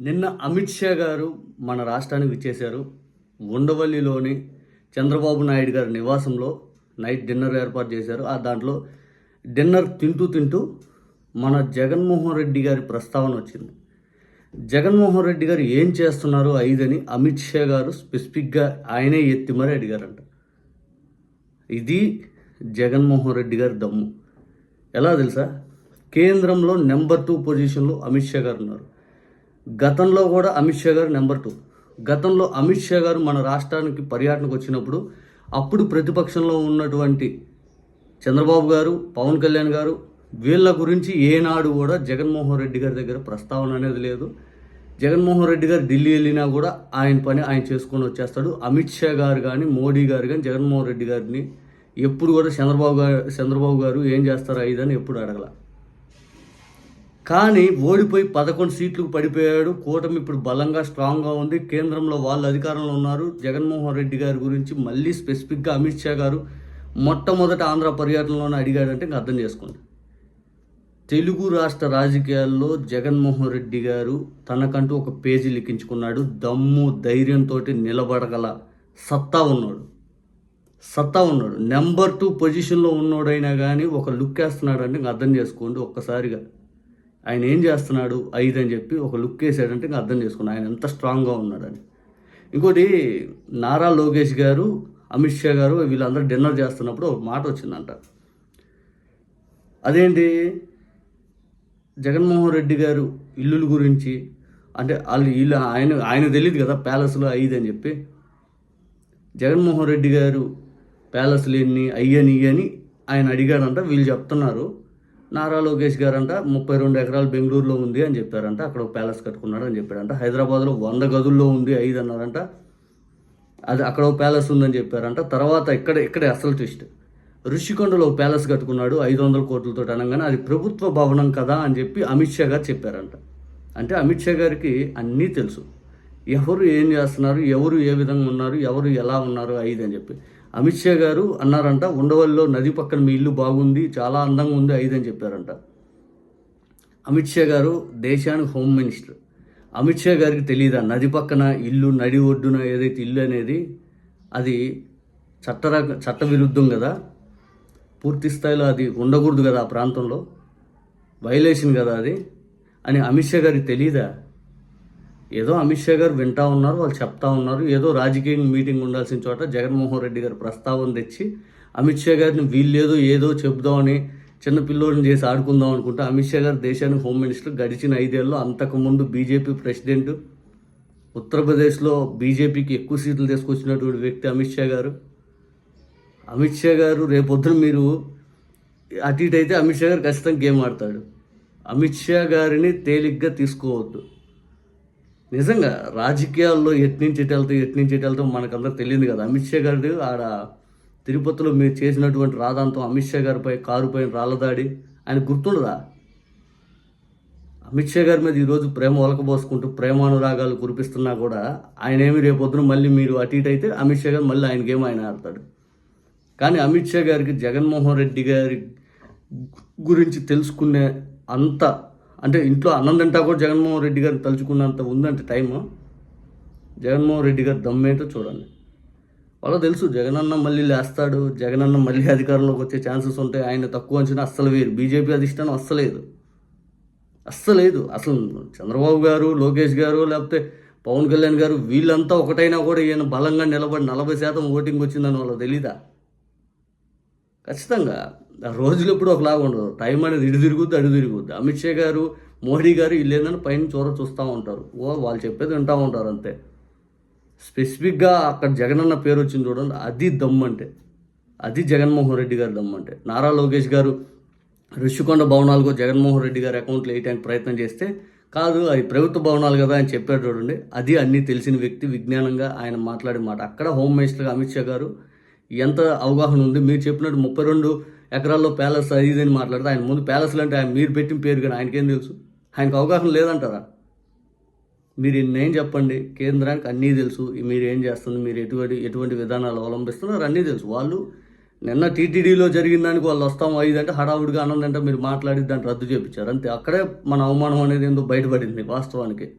నిన్న అమిత్ షా గారు మన రాష్ట్రానికి విచ్చేశారు. ఉండవల్లిలోని చంద్రబాబు నాయుడు గారి నివాసంలో నైట్ డిన్నర్ ఏర్పాటు చేశారు. ఆ దాంట్లో డిన్నర్ తింటూ తింటూ మన జగన్మోహన్ రెడ్డి గారి ప్రస్తావన వచ్చింది. జగన్మోహన్ రెడ్డి గారు ఏం చేస్తున్నారు ఐదని అమిత్ షా గారు స్పెసిఫిక్గా ఆయనే ఎత్తి మరీ అడిగారంట. ఇది జగన్మోహన్ రెడ్డి గారి దమ్ము. ఎలా తెలుసా? కేంద్రంలో నెంబర్ టూ పొజిషన్లో అమిత్ షా గారు ఉన్నారు. గతంలో కూడా అమిత్ షా గారు నెంబర్ టూ. గతంలో అమిత్ షా గారు మన రాష్ట్రానికి పర్యటనకు వచ్చినప్పుడు అప్పుడు ప్రతిపక్షంలో ఉన్నటువంటి చంద్రబాబు గారు పవన్ కళ్యాణ్ గారు వీళ్ళ గురించి ఏనాడు కూడా జగన్మోహన్ రెడ్డి గారి దగ్గర ప్రస్తావన అనేది లేదు. జగన్మోహన్ రెడ్డి గారు ఢిల్లీ వెళ్ళినా కూడా ఆయన పని ఆయన చేసుకొని వచ్చేస్తాడు. అమిత్ షా గారు కానీ మోడీ గారు కానీ జగన్మోహన్ రెడ్డి గారిని ఎప్పుడు కూడా చంద్రబాబు గారు చంద్రబాబు గారు ఏం చేస్తారా ఇదని ఎప్పుడు అడగల. కానీ ఓడిపోయి పదకొండు సీట్లకు పడిపోయాడు. కూటమి ఇప్పుడు బలంగా స్ట్రాంగ్గా ఉంది. కేంద్రంలో వాళ్ళు అధికారంలో ఉన్నారు. జగన్మోహన్ రెడ్డి గారి గురించి మళ్ళీ స్పెసిఫిక్గా అమిత్ షా గారు మొట్టమొదట ఆంధ్ర పర్యటనలోనే అడిగాడంటే ఇంకా అర్థం చేసుకోండి. తెలుగు రాష్ట్ర రాజకీయాల్లో జగన్మోహన్ రెడ్డి గారు తనకంటూ ఒక పేజీ లిఖించుకున్నాడు. దమ్ము ధైర్యంతో నిలబడగల సత్తా ఉన్నాడు. సత్తా ఉన్నాడు. నెంబర్ టూ పొజిషన్లో ఉన్నోడైనా కానీ ఒక లుక్ వేస్తున్నాడు అంటే ఇంకా అర్థం చేసుకోండి ఒక్కసారిగా. ఆయన ఏం చేస్తున్నాడు? ఐదు అని చెప్పి ఒక లుక్ వేసాడంటే ఇంకా అర్థం చేసుకున్నాను ఆయన ఎంత స్ట్రాంగ్గా ఉన్నాడని ఇంకోటి నారా లోకేష్ గారు అమిత్ షా గారు వీళ్ళందరూ డిన్నర్ చేస్తున్నప్పుడు ఒక మాట వచ్చిందంట. అదేంటి? జగన్మోహన్ రెడ్డి గారు ఇల్లుల గురించి అంటే వాళ్ళు వీళ్ళు ఆయన ఆయన తెలియదు కదా ప్యాలెస్లో ఐదు అని చెప్పి. జగన్మోహన్ రెడ్డి గారు ప్యాలెస్లు ఎన్ని అయ్యని ఇయ్యని ఆయన అడిగాడంట వీళ్ళు చెప్తున్నారు. నారా లోకేష్ గారంట ముప్పై రెండు ఎకరాలు బెంగళూరులో ఉంది అని చెప్పారంట అక్కడ ఒక ప్యాలెస్ కట్టుకున్నాడు అని చెప్పారంట హైదరాబాద్లో వంద గదుల్లో ఉంది ఐదు అన్నారంట. అది అక్కడ ఒక ప్యాలెస్ ఉందని చెప్పారంట. తర్వాత ఇక్కడ ఇక్కడే అసలు ట్విస్ట్. ఋషికొండలో ఒక ప్యాలెస్ కట్టుకున్నాడు ఐదు వందల కోట్లతో అనగానే అది ప్రభుత్వ భవనం కదా అని చెప్పి అమిత్ షా గారు చెప్పారంట. అంటే అమిత్ షా గారికి అన్నీ తెలుసు. ఎవరు ఏం చేస్తున్నారు ఎవరు ఏ విధంగా ఉన్నారు ఎవరు ఎలా ఉన్నారు ఐదు అని చెప్పి. అమిత్ షా గారు అన్నారంట ఉండవల్లిలో నది పక్కన మీ ఇల్లు బాగుంది చాలా అందంగా ఉంది ఐదు అని చెప్పారంట. అమిత్ షా గారు దేశానికి హోమ్ మినిస్టర్. అమిత్ షా గారికి తెలియదా నది పక్కన ఇల్లు నడి ఒడ్డున ఏదైతే ఇల్లు అనేది అది చట్టర చట్ట విరుద్ధం కదా? పూర్తి స్థాయిలో అది ఉండకూడదు కదా ఆ ప్రాంతంలో? వైలేషన్ కదా అది? అని అమిత్ షా గారికి తెలియదా ఏదో అమిత్ షా గారు వింటా ఉన్నారు వాళ్ళు చెప్తా ఉన్నారు. ఏదో రాజకీయ మీటింగ్ ఉండాల్సిన చోట జగన్మోహన్ రెడ్డి గారు ప్రస్తావన తెచ్చి అమిత్ షా గారిని వీళ్ళేదో ఏదో చెబుదామని చిన్న పిల్లోడిని చేసి ఆడుకుందాం అనుకుంటే అమిత్ షా గారు దేశానికి హోమ్ మినిస్టర్ గడిచిన ఐదేళ్ళు అంతకుముందు బీజేపీ ప్రెసిడెంట్. ఉత్తరప్రదేశ్లో బీజేపీకి ఎక్కువ సీట్లు తీసుకొచ్చినటువంటి వ్యక్తి అమిత్ షా గారు. అమిత్ షా గారు రేపొద్దున మీరు అటు ఇటు అయితే అమిత్ షా గారు ఖచ్చితంగా గేమ్ ఆడతాడు. అమిత్ షా గారిని తేలిగ్గా తీసుకోవద్దు. నిజంగా రాజకీయాల్లో ఎట్నుంచి ఎటు వెళ్తాం ఎట్నుంచి ఎటు వెళ్తాం మనకందరూ తెలియదు కదా. అమిత్ షా గారు ఆడ తిరుపతిలో మీరు చేసినటువంటి రాధాంతం అమిత్ షా గారిపై కారుపై రాళ్ళదాడి ఆయన గుర్తుండదా? అమిత్ షా గారి మీద ఈరోజు ప్రేమ ఒలకబోసుకుంటూ ప్రేమానురాగాలు కురిపిస్తున్నా కూడా ఆయన ఏమి రేపొద్దున మళ్ళీ మీరు అటు ఇటు అయితే అమిత్ షా గారు మళ్ళీ ఆయన గేమ్ ఆయన ఆడతాడు. కానీ అమిత్ షా గారికి జగన్మోహన్ రెడ్డి గారి గురించి తెలుసుకునే అంత అంటే ఇంట్లో అన్నం తింటా కూడా జగన్మోహన్ రెడ్డి గారిని తలుచుకున్నంత ఉందంటే టైము. జగన్మోహన్ రెడ్డి గారు దమ్మేంటో చూడండి. వాళ్ళకి తెలుసు జగనన్న మళ్ళీ లేస్తాడు జగనన్న మళ్ళీ అధికారంలోకి వచ్చే ఛాన్సెస్ ఉంటాయి. ఆయన తక్కువ అంచనా అస్సలు వేరు బీజేపీ అధిష్టానం అస్సలేదు అస్సలేదు అసలు చంద్రబాబు గారు లోకేష్ గారు లేకపోతే పవన్ కళ్యాణ్ గారు వీళ్ళంతా ఒకటైనా కూడా ఈయన బలంగా నిలబడి నలభై శాతం ఓటింగ్ వచ్చిందని వాళ్ళకి తెలీదా? ఖచ్చితంగా. రోజులు ఎప్పుడు ఒకలాగా ఉండదు. టైం అనేది ఇటు తిరుగుద్ది అడు తిరుగుద్ది. అమిత్ షా గారు మోడీ గారు వీళ్ళు పైన చూర చూస్తూ ఉంటారు. ఓ వాళ్ళు చెప్పేది వింటూ ఉంటారు అంతే. స్పెసిఫిక్గా అక్కడ జగనన్న పేరు వచ్చింది చూడండి అది దమ్ము అంటే. అది జగన్మోహన్ రెడ్డి గారు దమ్ అంటే. నారా లోకేష్ గారు ఋషికొండ భవనాలకు జగన్మోహన్ రెడ్డి గారి అకౌంట్లో వేయడానికి ప్రయత్నం చేస్తే కాదు అది ప్రభుత్వ భవనాలు కదా అని చెప్పాడు చూడండి. అది అన్నీ తెలిసిన వ్యక్తి విజ్ఞానంగా ఆయన మాట్లాడే మాట. అక్కడ హోమ్ మినిస్టర్గా అమిత్ షా గారు ఎంత అవగాహన ఉంది? మీరు చెప్పినట్టు ముప్పై రెండు ఎకరాల్లో ప్యాలెస్ అది ఇది అని మాట్లాడితే ఆయన ముందు ప్యాలెస్లు అంటే ఆయన మీరు పెట్టిన పేరు కానీ ఆయనకేం తెలుసు? ఆయనకు అవగాహన లేదంటారా? మీరు ఇన్నేం చెప్పండి? కేంద్రానికి అన్నీ తెలుసు. మీరు ఏం చేస్తుంది? మీరు ఎటువంటి ఎటువంటి విధానాలు అవలంబిస్తున్నారు? అన్నీ తెలుసు. వాళ్ళు నిన్న టీటీడీలో జరిగిన దానికి వాళ్ళు వస్తాం ఐదు అంటే హడావుడిగా ఆనందంటే మీరు మాట్లాడి దాన్ని రద్దు చేయించారు అంతే. అక్కడే మన అవమానం అనేది ఏందో బయటపడింది వాస్తవానికి.